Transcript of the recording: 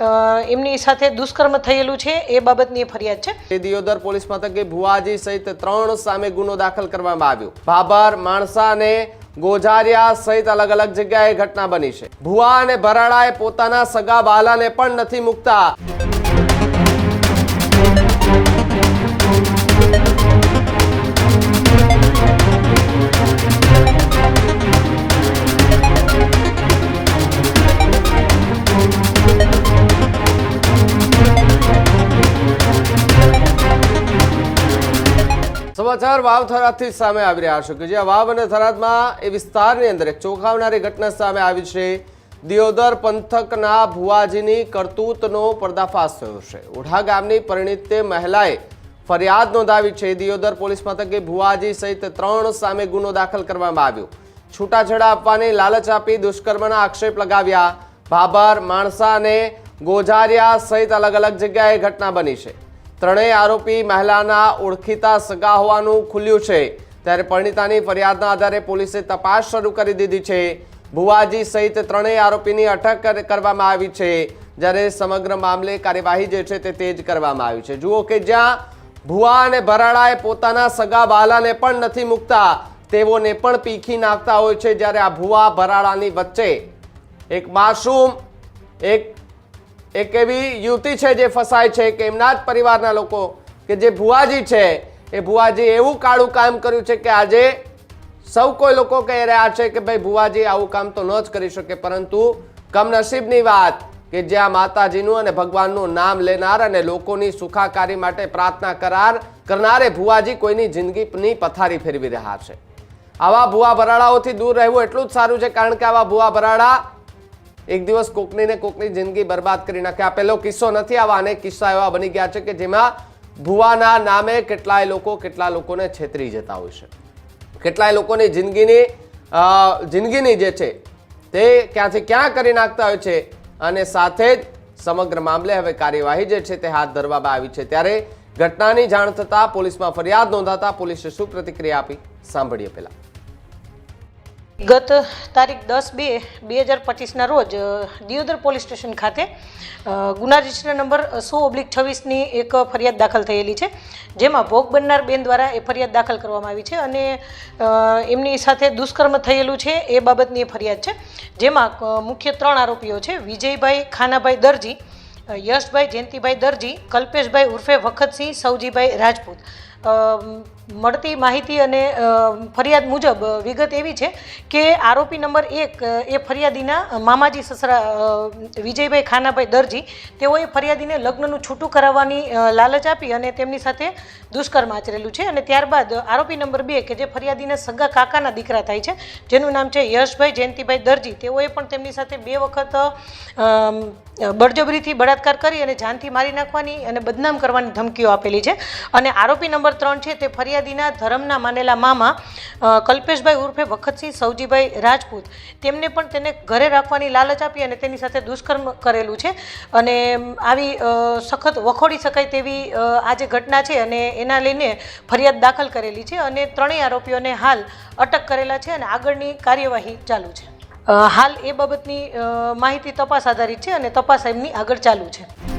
એમની સાથે દુષ્કર્મ થયેલું છે, એ બાબતની ફરિયાદ છે. દિયોદર પોલીસ મથકે ભુવાજી સહિત ત્રણ સામે ગુનો દાખલ કરવામાં આવ્યો. ભાભર, માણસા અને ગોજારિયા સહિત અલગ અલગ જગ્યાએ ઘટના બની છે. ભુવા અને ભરાડાએ પોતાના સગા બાલાને પણ નથી મુકતા. સમાચાર વાવ થરાદથી સામે આવી રહ્યા છે કે જ્યાં વાવ અને થરાદમાં એ વિસ્તારની અંદર એક ચોંકાવનારી ઘટના સામે આવી છે. દિયોદર પંથકના ભુવાજીની કરતૂતનો પર્દાફાશ થયો છે. ઓઢા ગામની પરિણીત મહિલાએ ફરિયાદ નોંધાવી છે. દિયોદર પોલીસ મથકે ભુવાજી સહિત ત્રણ સામે ગુનો દાખલ કરવામાં આવ્યો. છૂટાછેડા આપવાની લાલચ આપી દુષ્કર્મના આક્ષેપ લગાવ્યા. ભાભર, માણસા અને ગોજારિયા સહિત અલગ અલગ જગ્યાએ ઘટના બની છે. ત્રણેય આરોપી મહિલાના ઓળખીતા સગા હોવાનું ખુલ્યું છે. ત્યારે પરિણીતાની ફરિયાદના આધારે પોલીસે તપાસ શરૂ કરી દીધી છે. ભુવાજી સહિત ત્રણેય આરોપીની અટક કરવામાં આવી છે. જ્યારે સમગ્ર મામલે કાર્યવાહી જે છે તે તેજ કરવામાં આવી છે. જુઓ કે જ્યાં ભુવા અને ભરાડાએ પોતાના સગા બાલાને પણ નથી મૂકતા, તેઓને પણ પીખી નાખતા હોય છે જ્યારે આ ભુવા ભરાડાની વચ્ચે એક માસૂમ, એક એક એવી યુવતી છે જે ફસાય છે કે એમના જ પરિવારના લોકો કે જે ભુવાજી છે, એ ભુવાજી એવું કાળું કામ કર્યું છે કે આજે સૌ કોઈ લોકો કહી રહ્યા છે કે ભાઈ ભુવાજી આવું કામ તો ન જ કરી શકે, પરંતુ કમનસીબની વાત કે જ્યાં માતાજીનું અને ભગવાનનું નામ લેનાર અને લોકોની સુખાકારી માટે પ્રાર્થના કરાર કરનારે ભુવાજી કોઈની જિંદગીની પથારી ફેરવી રહ્યા છે. આવા ભુવા ભરાડાઓથી દૂર રહેવું એટલું જ સારું છે, કારણ કે આવા ભુવા ભરાડા એક દિવસ કોકની ને કોકની જિંદગી બરબાદ કરી નાખે. આ પહેલો કિસ્સો નથી, આવા અનેક કિસ્સા એવા બની ગયા છે કે જેમાં ભુવાના નામે કેટલાય લોકો કેટલા લોકોને છેતરી જતા હોય છે. કેટલાય લોકોની જિંદગીની જિંદગીની જે છે તે ક્યાંથી ક્યાં કરી નાખતા હોય છે અને સાથે જ સમગ્ર મામલે હવે કાર્યવાહી જે છે તે હાથ ધરવામાં આવી છે. ત્યારે ઘટનાની જાણ થતાં પોલીસમાં ફરિયાદ નોંધાતા પોલીસે શું પ્રતિક્રિયા આપી? સાંભળીએ પહેલા. ગત તારીખ દસ બે બે હજાર પચીસના રોજ દિયોદર પોલીસ સ્ટેશન ખાતે ગુના રજિસ્ટર નંબર સો ઓબ્લિક છવ્વીસની એક ફરિયાદ દાખલ થયેલી છે, જેમાં ભોગ બનનાર બેન દ્વારા એ ફરિયાદ દાખલ કરવામાં આવી છે અને એમની સાથે દુષ્કર્મ થયેલું છે એ બાબતની ફરિયાદ છે, જેમાં મુખ્ય ત્રણ આરોપીઓ છે, વિજયભાઈ ખાનાભાઈ દરજી યશભાઈ જયંતિભાઈ દરજી, કલ્પેશભાઈ ઉર્ફે વખતસિંહ સૌજીભાઈ રાજપૂત. મળતી માહિતી અને ફરિયાદ મુજબ વિગત એવી છે કે આરોપી નંબર એક એ ફરિયાદીના મામાજી સસરા વિજયભાઈ ખાનાભાઈ દરજી, તેઓએ ફરિયાદીને લગ્નનું છૂટું કરાવવાની લાલચ આપી અને તેમની સાથે દુષ્કર્મ આચરેલું છે અને ત્યારબાદ આરોપી નંબર બે કે જે ફરિયાદીના સગા કાકાના દીકરા થાય છે, જેનું નામ છે યશભાઈ જયંતિભાઈ દરજી, તેઓએ પણ તેમની સાથે બે વખત બળજબરીથી બળાત્કાર કરી અને જાનથી મારી નાખવાની અને બદનામ કરવાની ધમકીઓ આપેલી છે. અને આરોપી નંબર ત્રણ છે તે ફરિયાદીના ધર્મના માનેલા મામા કલ્પેશભાઈ ઉર્ફે વખતસિંહ સૌજીભાઈ રાજપૂત. તેમને પણ તેને ઘરે રાખવાની લાલચ આપી અને તેની સાથે દુષ્કર્મ કરેલું છે અને આવી સખત વખોડી શકાય તેવી આ જે ઘટના છે અને એના લઈને ફરિયાદ દાખલ કરેલી છે અને ત્રણેય આરોપીઓને હાલ અટક કરેલા છે અને આગળની કાર્યવાહી ચાલુ છે. હાલ એ બાબતની માહિતી તપાસ આધારિત છે અને તપાસ એમની આગળ ચાલુ છે.